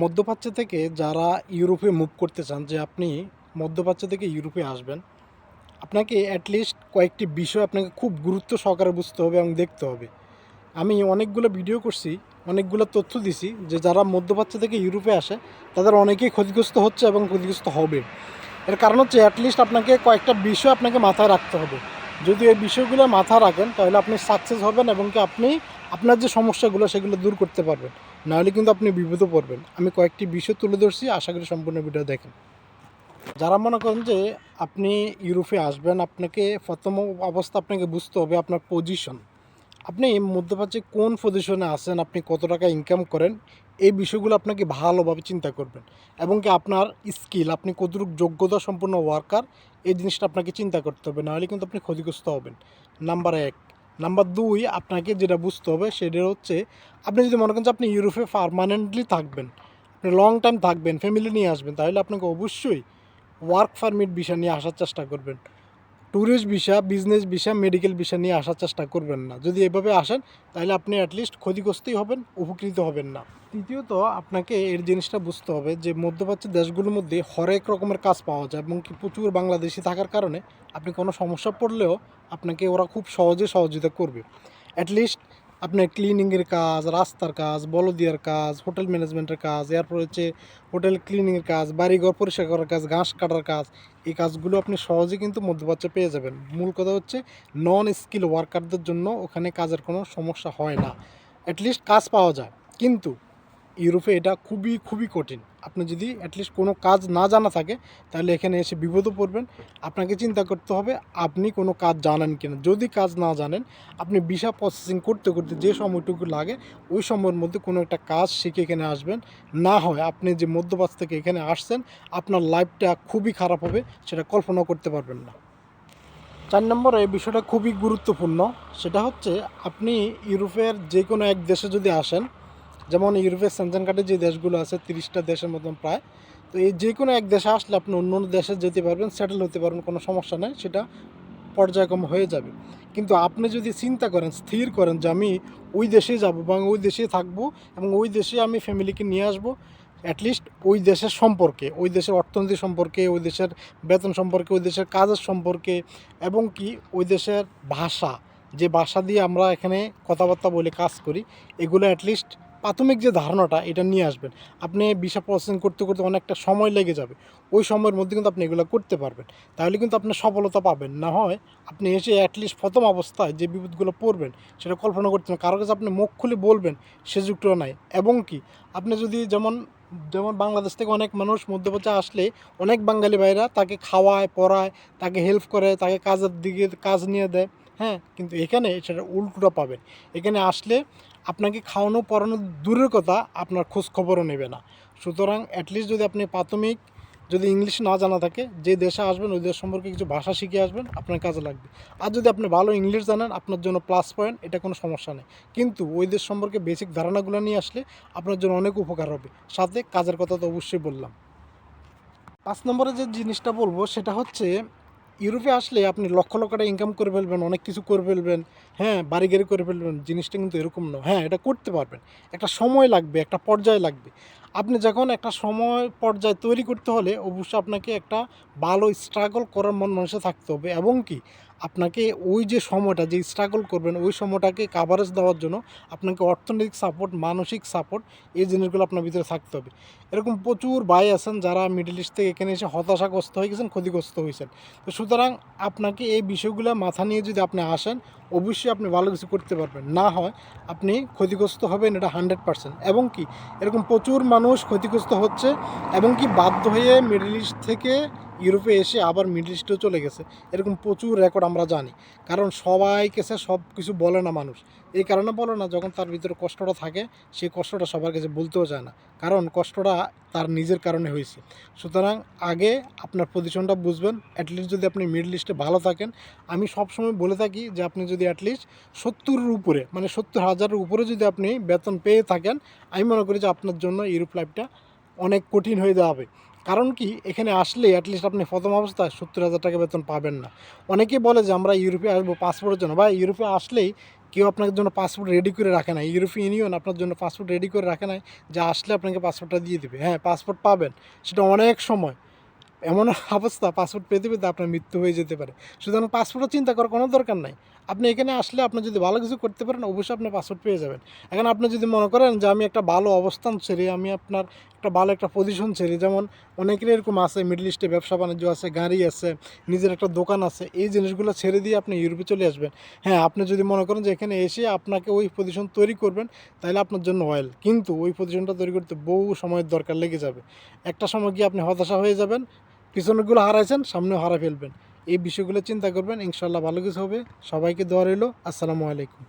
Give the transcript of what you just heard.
মধ্যপ্রাচ্য থেকে যারা ইউরোপে মুভ করতে চান, যে আপনি মধ্যপ্রাচ্য থেকে ইউরোপে আসবেন, আপনাকে অ্যাটলিস্ট কয়েকটি বিষয় আপনাকে খুব গুরুত্ব সহকারে বুঝতে হবে এবং দেখতে হবে। আমি অনেকগুলো ভিডিও করছি, অনেকগুলো তথ্য দিছি যে যারা মধ্যপ্রাচ্য থেকে ইউরোপে আসে, তাদের অনেকেই ক্ষতিগ্রস্ত হচ্ছে এবং ক্ষতিগ্রস্ত হবে। এর কারণ হচ্ছে অ্যাটলিস্ট আপনাকে কয়েকটা বিষয় আপনাকে মাথায় রাখতে হবে। যদি এই বিষয়গুলো মাথায় রাখেন, তাহলে আপনি সাকসেস হবেন এবং কি আপনি আপনার যে সমস্যাগুলো, সেগুলো দূর করতে পারবেন। নাহলে কিন্তু আপনি বিপদে পড়বেন। আমি কয়েকটি বিষয় তুলে ধরছি, আশা করি সম্পূর্ণ ভিডিও দেখেন। যারা মনে করেন যে আপনি ইউরোপে আসবেন, আপনাকে প্রথম অবস্থা আপনাকে বুঝতে হবে আপনার পজিশন আপনি মধ্যপ্রাচ্যে কোন পজিশনে আছেন, আপনি কত টাকা ইনকাম করেন, এই বিষয়গুলো আপনাকে ভালোভাবে চিন্তা করবেন। এবং কি আপনার স্কিল আপনি কতটুকু যোগ্যতা সম্পন্ন ওয়ার্কার এই জিনিসটা আপনাকে চিন্তা করতে হবে, নাহলে কিন্তু আপনি ক্ষতিগ্রস্ত হবেন। নাম্বার এক নাম্বার দুই, আপনাকে যেটা বুঝতে হবে সেটা হচ্ছে, আপনি যদি মনে করেন যে আপনি ইউরোপে পারমানেন্টলি থাকবেন, আপনি লং টাইম থাকবেন ফ্যামিলি নিয়ে আসবেন, তাহলে আপনাকে অবশ্যই ওয়ার্ক পারমিট বিষয় নিয়ে আসার চেষ্টা করবেন। Tourist visa business visa medical visa নিয়ে আসার চেষ্টা করবেন না। যদি এভাবে আসেন, তাহলে আপনি অ্যাটলিস্ট ক্ষতিগ্রস্তই হবেন, উপকৃত হবেন না। তৃতীয়ত, আপনাকে এর জিনিসটা বুঝতে হবে যে, মধ্যপ্রাচ্যের দেশগুলোর মধ্যে হরেক রকমের কাজ পাওয়া যায় এবং কি প্রচুর বাংলাদেশি থাকার কারণে আপনি কোনো সমস্যা পড়লেও আপনাকে ওরা খুব সহজে সহযোগিতা করবে। অ্যাটলিস্ট আপনার ক্লিনিংয়ের কাজ, রাস্তার কাজ, বলদিয়ার কাজ হোটেল ম্যানেজমেন্টের কাজ, এরপর হচ্ছে হোটেল ক্লিনিংয়ের কাজ, বাড়িঘর পরিষ্কার করার কাজ, ঘাস কাটার কাজ, এই কাজগুলো আপনি সহজে কিন্তু মধ্যপ্রাচ্যে পেয়ে যাবেন। মূল কথা হচ্ছে নন স্কিল ওয়ার্কারদের জন্য ওখানে কাজের কোনো সমস্যা হয় না। অ্যাটলিস্ট কাজ পাওয়া যায়। কিন্তু ইউরোপে এটা খুবই খুবই কঠিন। আপনি যদি অ্যাটলিস্ট কোনো কাজ না জানা থাকে, তাহলে এখানে এসে বিপদে পড়বেন। আপনাকে চিন্তা করতে হবে, আপনি কোনো কাজ জানেন কিনা। যদি কাজ না জানেন, আপনি ভিসা প্রসেসিং করতে করতে যে সময়টুকু লাগে, ওই সময়ের মধ্যে কোনো একটা কাজ শিখে এখানে আসবেন। না হয় আপনি যে মধ্যপ্রাচ্য থেকে এখানে আসছেন, আপনার লাইফটা খুবই খারাপ হবে, সেটা কল্পনা করতে পারবেন না। চার নম্বরে বিষয়টা খুবই গুরুত্বপূর্ণ। সেটা হচ্ছে, আপনি ইউরোপের যে কোনো এক দেশে যদি আসেন যেমন ইউরোপের সেনজেন কার্ডে যে দেশগুলো আছে, তিরিশটা দেশের মতন প্রায়। তো এই যে কোনো এক দেশে আসলে আপনি অন্য অন্য দেশে যেতে পারবেন সেটেল হতে পারবেন, কোনো সমস্যা নেই, সেটা পর্যায়ক্রম হয়ে যাবে। কিন্তু আপনি যদি চিন্তা করেন, স্থির করেন যে আমি ওই দেশে যাব এবং ওই দেশে থাকব এবং ওই দেশে আমি ফ্যামিলিকে নিয়ে আসব অ্যাটলিস্ট ওই দেশের সম্পর্কে, ওই দেশের অর্থনীতি সম্পর্কে, ওই দেশের বেতন সম্পর্কে, ওই দেশের কাজের সম্পর্কে এবং কি ওই দেশের ভাষা, যে ভাষা দিয়ে আমরা এখানে কথাবার্তা বলে কাজ করি, এগুলো অ্যাটলিস্ট প্রাথমিক যে ধারণাটা, এটা নিয়ে আসবেন। আপনি ভিসা প্রসেসিং করতে করতে অনেকটা সময় লেগে যাবে। ওই সময়ের মধ্যে কিন্তু আপনি এগুলো করতে পারবেন। তাহলে কিন্তু আপনি সফলতা পাবেন। না হয় আপনি এসে অ্যাটলিস্ট প্রথম অবস্থায় যে বিপদগুলো পড়বেন, সেটা কল্পনা করতে পারেন কারোর কাছে আপনি মুখ খুলে বলবেন, সে যুগটাও নাই। এবং কি, আপনি যদি যেমন যেমন বাংলাদেশ থেকে অনেক মানুষ মধ্যপ্রাচ্যে আসলে অনেক বাঙালি ভাইরা তাকে খাওয়ায়, পড়ায়, তাকে হেল্প করে, তাকে কাজের দিকে, কাজ নিয়ে দেয় হ্যাঁ? কিন্তু এখানে সেটা উল্টোটা পাবেন। এখানে আসলে আপনাকে খাওয়ানো, পড়ানো দূরের কথা, আপনার খোঁজ খবরও নেবে না। সুতরাং অ্যাটলিস্ট যদি আপনি প্রাথমিক, যদি ইংলিশ না জানা থাকে, যে দেশে আসবেন, ওই দেশ সম্পর্কে কিছু ভাষা শিখে আসবেন, আপনার কাজে লাগবে। আর যদি আপনি ভালো ইংলিশ জানেন, আপনার জন্য প্লাস পয়েন্ট এটা কোনো সমস্যা নেই। কিন্তু ওই দেশ সম্পর্কে বেসিক ধারণাগুলো নিয়ে আসলে আপনার জন্য অনেক উপকার হবে। সাথে কাজের কথা তো অবশ্যই বললাম। পাঁচ নম্বরে যে জিনিসটা বলব, সেটা হচ্ছে ইউরোপে আসলে আপনি লক্ষ লক্ষ টাকা ইনকাম করে ফেলবেন, অনেক কিছু করে ফেলবেন হ্যাঁ বাড়ি গাড়ি করে ফেলবেন, জিনিসটা কিন্তু এরকম নয় হ্যাঁ এটা করতে পারবেন। একটা সময় লাগবে, একটা পর্যায় লাগবে। আপনি যখন একটা সময় পর্যায় তৈরি করতে হলে অবশ্যই আপনাকে একটা ভালো স্ট্রাগল করার মন মানুষে থাকতে হবে। এবং কি? আপনাকে ওই যে সময়টা, যে স্ট্রাগল করবেন, ওই সময়টাকে কাভারেজ দেওয়ার জন্য আপনাকে অর্থনৈতিক সাপোর্ট মানসিক সাপোর্ট এই জিনিসগুলো আপনার ভিতরে থাকতে হবে। এরকম প্রচুর ভাই আছেন যারা মিডল ইস্ট থেকে এখানে এসে হতাশাগ্রস্ত হয়ে গেছেন, ক্ষতিগ্রস্ত হয়েছেন। তো সুতরাং আপনাকে এই বিষয়গুলো মাথা নিয়ে যদি আপনি আসেন, অবশ্যই আপনি ভালো কিছু করতে পারবেন। না হয় আপনি ক্ষতিগ্রস্ত হবেন এটা হান্ড্রেড পার্সেন্ট এবং কি? এরকম প্রচুর মানুষ ক্ষতিগ্রস্ত হচ্ছে এবং কি বাধ্য হয়ে মিডল ইস্ট থেকে ইউরোপে এসে আবার মিডল ইস্টেও চলে গেছে। এরকম প্রচুর রেকর্ড আমরা জানি। কারণ সবাই কাছে সব কিছু বলে না মানুষ। এই কারণে বলে না, যখন তার ভিতরে কষ্টটা থাকে, সেই কষ্টটা সবার কাছে বলতেও চায় না। কারণ কষ্টটা তার নিজের কারণে হয়েছে। সুতরাং আগে আপনার পজিশনটা বুঝবেন। অ্যাটলিস্ট যদি আপনি মিডল ইস্টে ভালো থাকেন, আমি সবসময় বলে থাকি যে, আপনি যদি অ্যাটলিস্ট সত্তরের উপরে মানে সত্তর হাজারের উপরে যদি আপনি বেতন পেয়ে থাকেন, আমি মনে করি যে, আপনার জন্য ইউরোপ লাইফটা অনেক কঠিন হয়ে যাবে। কারণ কি, এখানে আসলে অ্যাটলিস্ট আপনি প্রথম অবস্থায় সত্তর হাজার টাকা বেতন পাবেন না। অনেকেই বলে যে আমরা ইউরোপে আসব পাসপোর্টের জন্য। বা ইউরোপে আসলেই কেউ আপনার জন্য পাসপোর্ট রেডি করে রাখে না। ইউরোপিয়ান ইউনিয়ন আপনার জন্য পাসপোর্ট রেডি করে রাখে না যা আসলে আপনাকে পাসপোর্টটা দিয়ে দেবে। হ্যাঁ পাসপোর্ট পাবেন, সেটা অনেক সময়। এমন অবস্থা, পাসপোর্ট পেতে পেতে আপনার মৃত্যু হয়ে যেতে পারে। সুতরাং পাসপোর্টও চিন্তা করার কোনো দরকার নাই। আপনি এখানে আসলে আপনি যদি ভালো কিছু করতে পারেন, অবশ্যই আপনি পাসপোর্ট পেয়ে যাবেন। এখন আপনি যদি মনে করেন যে আমি একটা ভালো অবস্থান ছেড়ে, আমি আপনার একটা ভালো একটা পজিশন ছেড়ে, যেমন অনেকের এরকম আছে মিডল ইস্টে ব্যবসা বাণিজ্য আছে, গাড়ি আছে, নিজের একটা দোকান আছে, এই জিনিসগুলো ছেড়ে দিয়ে আপনি ইউরোপে চলে আসবেন। হ্যাঁ আপনি যদি মনে করেন যে এখানে এসে আপনাকে ওই পজিশন তৈরি করবেন, তাহলে আপনার জন্য অয়েল কিন্তু ওই পজিশনটা তৈরি করতে বহু সময়ের দরকার লেগে যাবে। একটা সময় গিয়ে আপনি হতাশা হয়ে যাবেন পিছনেরগুলো হারাইছেন, সামনেও হারা ফেলবেন। এই বিষয়গুলো চিন্তা করবেন ইনশাল্লাহ ভালো কিছু হবে। সবাইকে দোয়া রইল। আসসালামু আলাইকুম।